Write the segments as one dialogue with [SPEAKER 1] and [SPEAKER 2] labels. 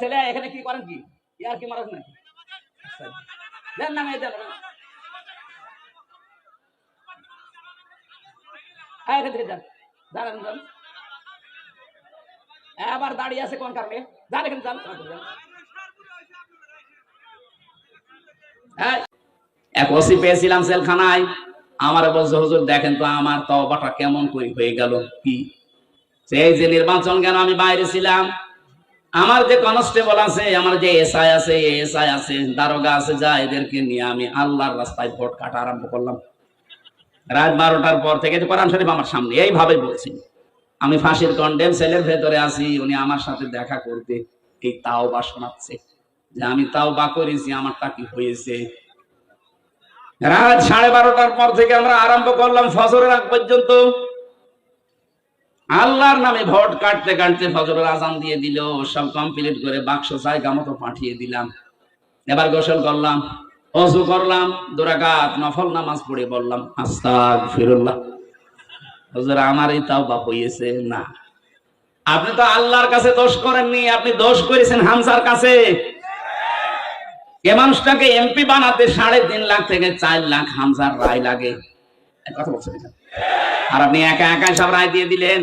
[SPEAKER 1] ছেলে, এখানে কি করেন কি? কি মারাস নাকি? আবার দাঁড়িয়ে আছে কোন কারণে? যান এখানে, যান। এক ওসি পেয়েছিলাম সেলখানায় আমার বলছে, হুজুর, দেখেন তো আমার তওবাটা কেমন করে হয়ে গেল কি? সেই যে নির্বাচন কেন আমি বাইরে ছিলাম আমার যে কনস্টেবল আছে, আমার যে এসআই আছে এসআই আছে, দারোগা আছে, যা এদেরকে নিয়ে আমি আল্লাহর রাস্তায় ভোট কাটা আরম্ভ করলাম। রাত বারোটার পর থেকে কোরআন শরীফ আমার সামনে এইভাবে বলছি। আমি ফাঁসির কন্ডেম সেলের ভেতরে আছি, উনি আমার সাথে দেখা করতে এই তাও বা শোনাচ্ছে। যে আমি তাও বা করেছি, আমারটা কি হয়েছে? রাত সাড়ে বারোটার পর থেকে আমরা আরম্ভ করলাম ফজরের আগ পর্যন্ত। আল্লাহর নামে ভোট কাটতে কাটতে ফজরের আজান দিয়ে দিল, সব কমপ্লিট করে বাক্স জায়গা মতো পাঠিয়ে দিলাম। এবার গোসল করলাম, অজু করলাম, দুরাকাত নফল নামাজ পড়ে বললাম আস্তাক ফিরুল্লাহ হুজুর আমারই তাও বাপ হইয়েছে, না। আপনি তো আল্লাহর কাছে দোষ করেননি, আপনি দোষ করেছেন হামসার কাছে। এ মানুষটাকে এমপি বানাতে সাড়ে তিন লাখ থেকে চার লাখ হামসার রায় লাগে। আর আপনি একা একা সব রায় দিয়ে দিলেন।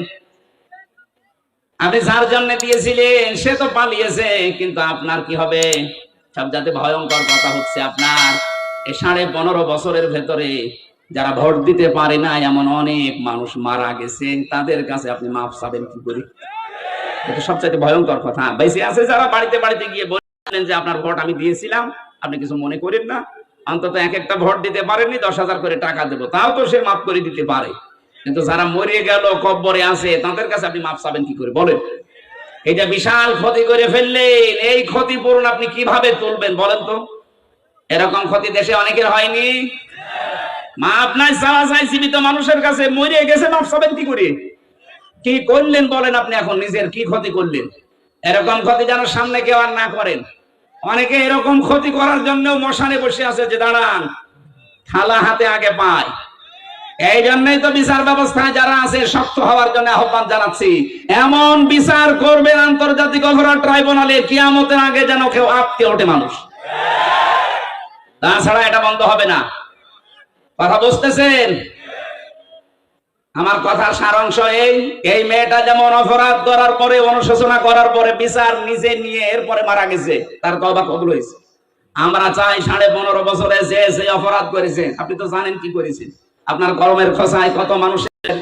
[SPEAKER 1] আপনি যার জন্য দিয়েছিলেন, সে তো পালিয়েছে, কিন্তু আপনার কি হবে? সব যাতে ভয়ঙ্কর কথা হচ্ছে আপনার। এই সাড়ে পনেরো বছরের ভেতরে যারা ভোট দিতে পারে না, এমন অনেক মানুষ মারা গেছে। তাদের কাছে আপনি মাফ চাবেন কি করে? এটা সবচাইতে ভয়ঙ্কর কথা। আছে যারা, বাড়িতে বাড়িতে গিয়ে যে আপনার ভোট আমি দিয়েছিলাম, আপনি কিছু মনে করেন না? অন্তত এক একটা ভোট দিতে পারেননি দশ হাজার করে টাকা দেবো। তাও তো সে মাফ করে দিতে পারে। কিন্তু যারা মরে গেল, কব্বরে আছে, তাদের কাছে আপনি মাফ চাবেন কি করে? বলেন। এটা বিশাল ক্ষতি করে ফেললেন, এই ক্ষতিপূরণ আপনি কীভাবে তুলবেন বলেন তো? এরকম ক্ষতি দেশে অনেকের হয়নি? মাপ নাই চাওয়া চাই জীবিত মানুষের কাছে, মরে গেছে মাপ চাবেন কি করে? কি করলেন বলেন আপনি এখন নিজের, কি ক্ষতি করলেন? এরকম ক্ষতি যেন সামনে কেউ আর না করেন। অনেকে এরকম ক্ষতি করার জন্য মশানে বসে আছে যে, দাঁড়ান, থালা হাতে আগে পায়। এই জন্যই তো বিচার ব্যবস্থায় যারা আছে, শক্ত হওয়ার জন্য আহ্বান জানাচ্ছি। এমন বিচার করবেন আন্তর্জাতিক অপরাধ ট্রাইব্যুনালে, কিয়ামতের আগে যেন কেউ আটকে ওঠে মানুষ। তাছাড়া এটা বন্ধ হবে না। কথা বুঝতেছেন? আমার কথার সারাংশ এই এই মেয়েটা যেমন অপরাধ করার পরে, অনুশোচনা করার পরে বিচার নিজে নিয়ে এরপরে মারা গেছে, তার তবা কবুল হয়েছে। আমরা চাই সাড়ে পনেরো বছরে যে যে অপরাধ করেছে, আপনি তো জানেন কি করেছে। আপনার কলমের খোসায় কত মানুষের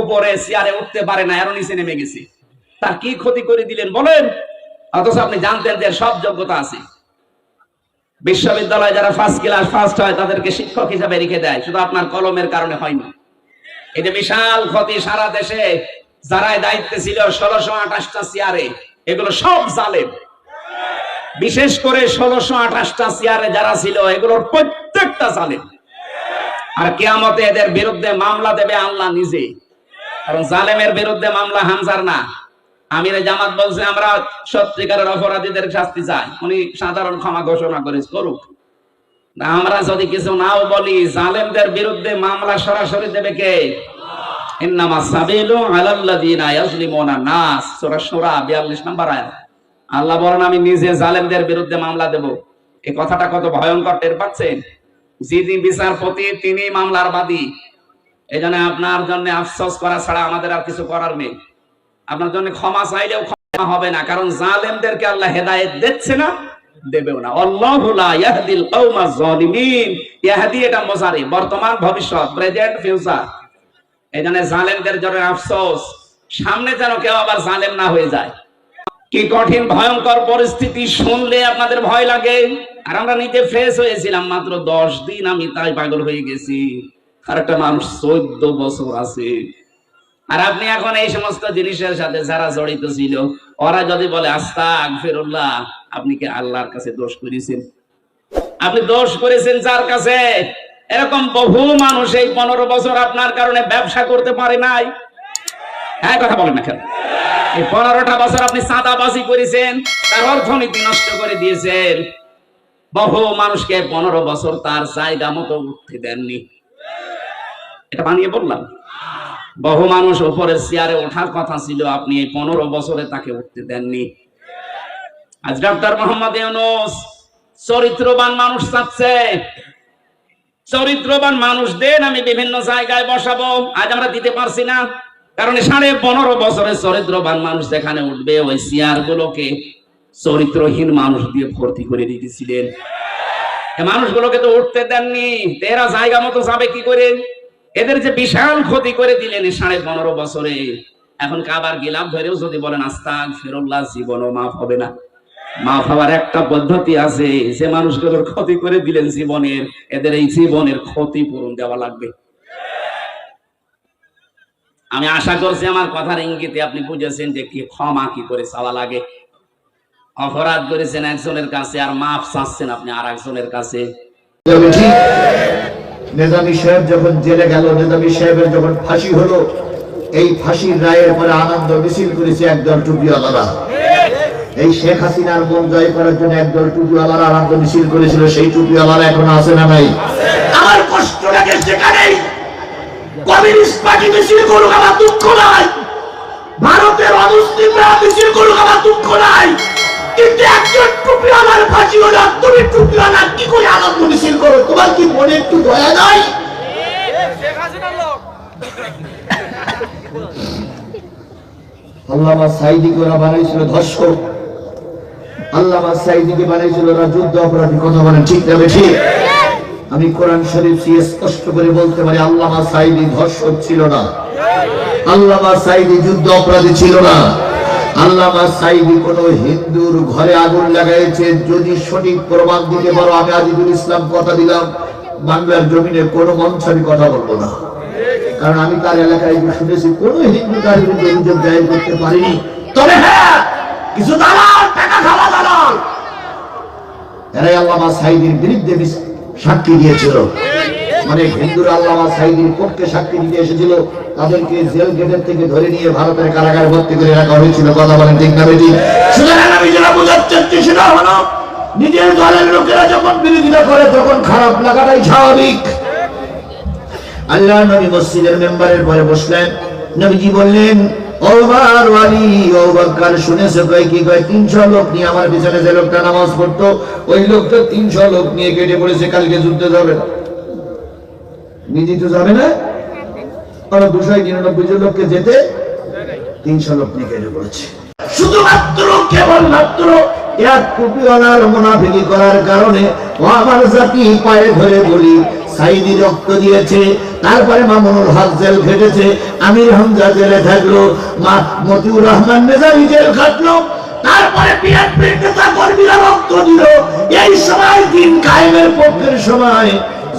[SPEAKER 1] উপরে চেয়ারে উঠতে পারে না এর নিচে নেমে গেছে। তার কি ক্ষতি করে দিলেন বলেন? অথচ আপনি জানতেন যে সব যোগ্যতা আছে। বিশ্ববিদ্যালয়ে যারা ফার্স্ট ক্লাস ফার্স্ট হয়, তাদেরকে শিক্ষক হিসাবে রেখে দেয়, শুধু আপনার কলমের কারণে হয়নি এটা বিশাল ক্ষতি সারা দেশে যারা দায়িত্বে ছিল ষোলোশো আঠাশটা চেয়ারে এগুলো সব জালেম। বিশেষ করে ষোলোশো আঠাশটা চেয়ারে যারা ছিল, এগুলোর প্রত্যেকটা জালেম। আর কেয়ামতে এদের বিরুদ্ধে মামলা দেবে আল্লাহ নিজে। কারণ জালেমের বিরুদ্ধে মামলা হামজার না। আমির জামাত বলছে, আমরা সত্যিকারের অপরাধীদের শাস্তি চাই। উনি সাধারণ ক্ষমা ঘোষণা করে করুক। আমরা যদি কিছু নাও বলি, জালেমদের বিরুদ্ধে মামলা সরাসরি দেবে কে? ইন্নামা সাবিলু আলাল্লাযিনা ইয়াজলিমুনা নাস। সূরা সূরা 42 নম্বর আয়াত। আল্লাহ বলেন, আমি নিজে জালেমদের বিরুদ্ধে মামলা দেব। এই কথাটা কত ভয়ঙ্কর, টের পাচ্ছেন? যিনি বিচারপতি, তিনি মামলার বাদী। এই জন্য আপনার জন্য আফসোস করা ছাড়া আমাদের আর কিছু করার নেই। আপনার জন্য ক্ষমা চাইলেও ক্ষমা হবে না, কারণ জালেমদেরকে আল্লাহ হেদায়েত দিচ্ছে না। দেবেও না। ইয়াহদিল এটা মোজারি বর্তমান ভবিষ্যৎ, প্রেজেন্ট, ফিউচার। এই জন্য জালেমদের জন্য আফসোস। সামনে যেন কেউ আবার জালেম না হয়ে যায়। কি কঠিন, ভয়ঙ্কর পরিস্থিতি শুনলে আপনাদের ভয় লাগে। আর আমরা নিজে ফ্রেশ হয়েছিলাম, মাত্র দশ দিন আমি তাই পাগল হয়ে গেছি। আর একটা মানুষ চোদ্দ বছর আছে। আর আপনি এখন এই সমস্ত জিনিসের সাথে যারা জড়িত ছিল, ওরা যদি বলে আস্তা আকফিরুল্লাহ আপনি কি আল্লাহর কাছে দোষ করেছেন? আপনি দোষ করেছেন যার কাছে? এরকম বহু মানুষ এই পনেরো বছর আপনার কারণে ব্যবসা করতে পারে নাই। হ্যাঁ কথা বলেন না কেন? এই পনেরোটা বছর আপনি চাঁদাবাজি করেছেন, তার অর্থনীতি নষ্ট করে দিয়েছেন। বহু মানুষকে পনেরো বছর তার জায়গা মতো উঠতে দেননি। এটা বানিয়ে বললাম। বহু মানুষ উপরের চেয়ারে ওঠার কথা ছিল, আপনি এই পনেরো বছরে তাকে উঠতে দেননি। আজ ডাক্তার মোহাম্মদ ইউনুস চরিত্রবান মানুষ চাচ্ছে। চরিত্রবান মানুষ দেন, আমি বিভিন্ন জায়গায় বসাবো। আজ আমরা দিতে পারছি না, কারণ সাড়ে পনেরো বছরের চরিত্রবান মানুষ যেখানে উঠবে, ওই চেয়ার গুলোকে চরিত্রহীন মানুষ দিয়ে ভর্তি করে দিতেছিলেন। মানুষগুলোকে তো উঠতে দেননি তেরা জায়গা মতো যাবে কি করে? এদের যে বিশাল ক্ষতি করে দিলেন সাড়ে পনেরো বছরে, এখন কাবার গিলাম ধরেও যদি বলেন আস্তাক ফেরুল্লাহ জীবনও মাফ হবে না। মাফ হওয়ার একটা পদ্ধতি আছে, যে মানুষগুলোর ক্ষতি করে দিলেন জীবনের, এদের এই জীবনের ক্ষতি পূরণ দেওয়া লাগবে। আমি আশা করছি আমার কথার ইঙ্গিতে আপনি বুঝেছেন যে কি ক্ষমা কি করে চাওয়া লাগে। অপরাধ করেছেন একজনের কাছে আর মাফ চাচ্ছেন আপনি আর একজনের কাছে
[SPEAKER 2] নেজামি সাহেব যখন জেলে গেল, নেজামি সাহেবের যখন ফাঁসি হলো, এই ফাঁসির রায়ের পরে আনন্দ মিছিল করেছে একদল টুপিওয়ালারা। এই শেখ হাসিনার মন জয় করার জন্য একদল টুপিওয়ালারা আনন্দ মিছিল করেছিল, সেই টুপিওয়ালারা এখন আছে না নাই? আমার কষ্ট লাগে সেখানেই কমিউনিস্ট পার্টি মিছিল করুক, আমার দুঃখ নাই। ভারতের অমুসলিমরা মিছিল করুক, আমার দুঃখ নাই। কিন্তু একজন ফাঁসি হলো তুমি কি করে আনন্দ মিছিল করো? তোমার কি মনে একটু দয়া নাই? আমি কোরআন শরীফ দিয়ে স্পষ্ট করে বলতে পারি ধর্ষক ছিল না। আল্লামা যুদ্ধ অপরাধী ছিল না। আল্লামা হিন্দুর ঘরে আগুন লাগাইছে, যদি সঠিক প্রমাণ দিতে পারো, আমি আজিদুল ইসলাম কথা দিলাম, বাংলার জমিনে কোনো মঞ্চ আমি কথা বলব না। কারণ আমি তার এলাকায় শুনেছি, কোন হিন্দু তার করতে পারিনি। তবে হ্যাঁ কিছু এরাই আল্লামা সাইদির বিরুদ্ধে সাক্ষী দিয়েছিল। মানে হিন্দুরা আল্লামা সাইদির পক্ষে সাক্ষী দিতে এসেছিল। তাদেরকে জেল গেটের থেকে ধরে নিয়ে ভারতের কারাগারে ভর্তি করে রাখা হয়েছিল। কথা বলেন ঠিক না বেটি? নিজের দলের লোকেরা যখন বিরোধিতা করে, তখন খারাপ লাগাটাই স্বাভাবিক। আল্লাহ নবী মসজিদের মেম্বারের পরে বসলেন। নবীজি বললেন আমার পিছনে যে লোকটা নামাজ পড়তো, ওই লোকটা তিনশো লোক নিয়ে কেটে পড়েছে, কালকে যুদ্ধে যাবে না। নিজে তো যাবে না। আর দুশো নিরানব্বই জন লোককে যেতে তিনশো লোক কেটে পড়েছে। শুধুমাত্র, কেবলমাত্র এক টুপিওয়ালার মুনাফিকি করার কারণে ও আমার জাতি পায়ে ধরে বলি, সাইদি রক্ত দিয়েছে, তারপরে মামুনুল হক জেল খেটেছে, আমির হামজা জেলে থাকল, মা মতিউর রহমান মেজারি জেল খাটলো, তারপরে বিএনপির নেতা কর্মীরা রক্ত দিল। এই সময় দিন কায়েমের পক্ষের সময়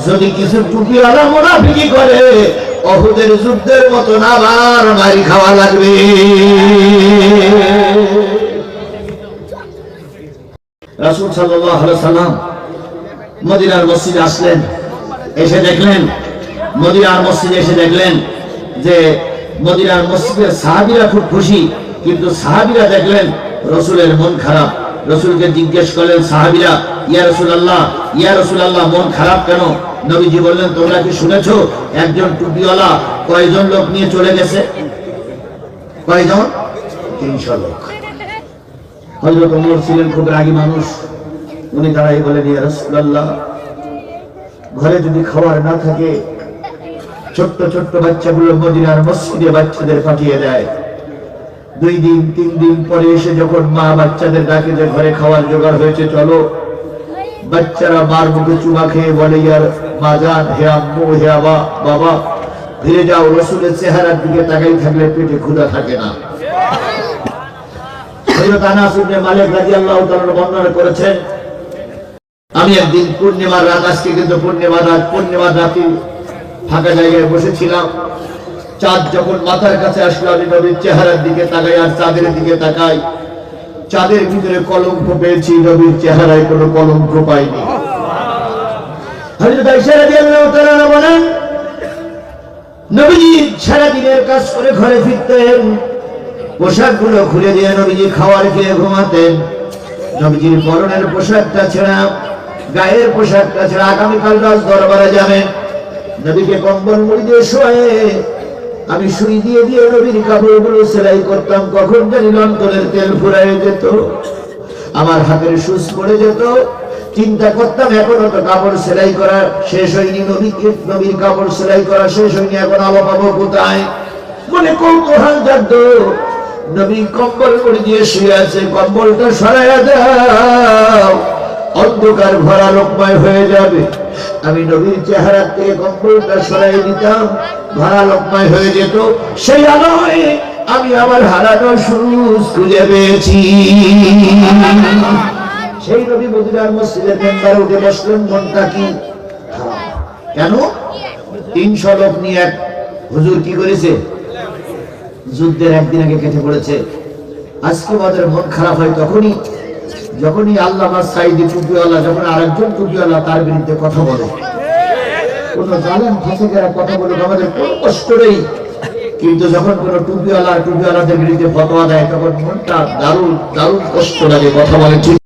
[SPEAKER 2] যদি কিছু টুপিওয়ালা মুনাফিকি করে, অহুদের যুদ্ধের মতন আবার মারি খাওয়া লাগবে। রাসূল সাল্লাম মদিনার মসজিদে আসলেন, এসে দেখলেন, মদিনার মসজিদে এসে দেখলেন যে মদিনার মসজিদের সাহাবীরা খুব খুশি, কিন্তু সাহাবিরা দেখলেন রসুলের মন খারাপ। রসুলকে জিজ্ঞেস করলেন, সাহাবীরা, ইয়া রসুল আল্লাহ ইয়া রসুল আল্লাহ মন খারাপ কেন? নবীজি বললেন, তোমরা কি শুনেছো? একজন টুপিওয়ালা কয়জন লোক নিয়ে চলে গেছে? কয়জন? তিনশো লোক। হযরত ওমর ছিলেন খুব রাগী মানুষ। উনি দাঁড়াই বলেন, ইয়া ঘরে যদি খাবার না থাকে, ছোট্ট ছোট্ট বাচ্চাগুলো মদিনার মসজিদে বাচ্চাদের পাঠিয়ে দেয়। দুই দিন, তিন দিন পরে এসে যখন মা বাচ্চাদের ডাকে যে, ঘরে খাওয়ার জোগাড় হয়েছে, চলো। বাচ্চারা মার মুখে চুমা খেয়ে বলে, ইয়ার মা যান হে আম্মু, হে আবা বাবা, ফিরে যাও, রসুলের চেহারার দিকে তাকাই থাকলে পেটে ক্ষুধা থাকে না। মালিক বর্ণনা আমি একদিন পূর্ণিমার জায়গায় বসেছিলাম। চাঁদ যখন মাথার কাছে আসলো, আমি চেহারার দিকে তাকাই আর চাঁদের দিকে তাকাই। চাঁদের ভিতরে কলঙ্ক পেয়েছি, নবীর চেহারায় কোনো কলঙ্ক পাইনি। বলেন, নবীজি কাজ করে ঘরে ফিরতেন খুলে দিয়ে নবীজি খাওয়ার খেয়ে ঘুমাতেন। নবীজির পরনের পোশাকটা ছেড়া, গায়ের পোশাকটা ছেড়া আগামীকাল রাজ দরবারে যাবেন নবীকে কম্বল মুড়ি দিয়ে শোয়ে আমি সুই দিয়ে দিয়ে নবীর কাপড়গুলো সেলাই করতাম, কখন জানি লন্ডনের তেল ফুরাই যেত। আমার হাতের সুচ পড়ে যেত। চিন্তা করতাম, এখনও তো কাপড় সেলাই করা শেষ হয়নি নবীকে নবীর কাপড় সেলাই করা শেষ হয়নি, এখন আলো পাবো কোথায়? মনে কৌতূহল জাগতো। নবী কম্বল করে দিয়ে শুয়ে আছে, কম্বলটা সরাইয়া দাও। অন্ধকার ভরা লোকময় হয়ে যাবে। আমি নবীর চেহারা থেকে কম্বলটা সরাই দিতাম, ভরা লোকময় হয়ে যেত। সেই আলোয় আমি আমার হারানো সুরুজ খুঁজে পেয়েছি। সেই নবী মদিনার মসজিদের মেম্বারে উঠে বসলেন, মনটা কি কেন? তিনশো লোক নিয়ে এক হুজুর কি করেছে? যুদ্ধের একদিন আগে কেটে পড়েছে। আজকে আমাদের মন খারাপ হয় তখনই যখনই আল্লাহ সাইদি টুপিওয়ালা যখন আরেকজন টুপিওয়ালা তার বিরুদ্ধে কথা বলে। কোনো জালেন ফাঁসিকেরা কথা বলে আমাদের কোনো কষ্ট নেই। কিন্তু যখন কোন টুপিওয়ালা টুপিওয়ালাদের বিরুদ্ধে ফতোয়া দেয়, তখন মনটা দারুণ দারুণ কষ্ট লাগে, কথা বলে ঠিক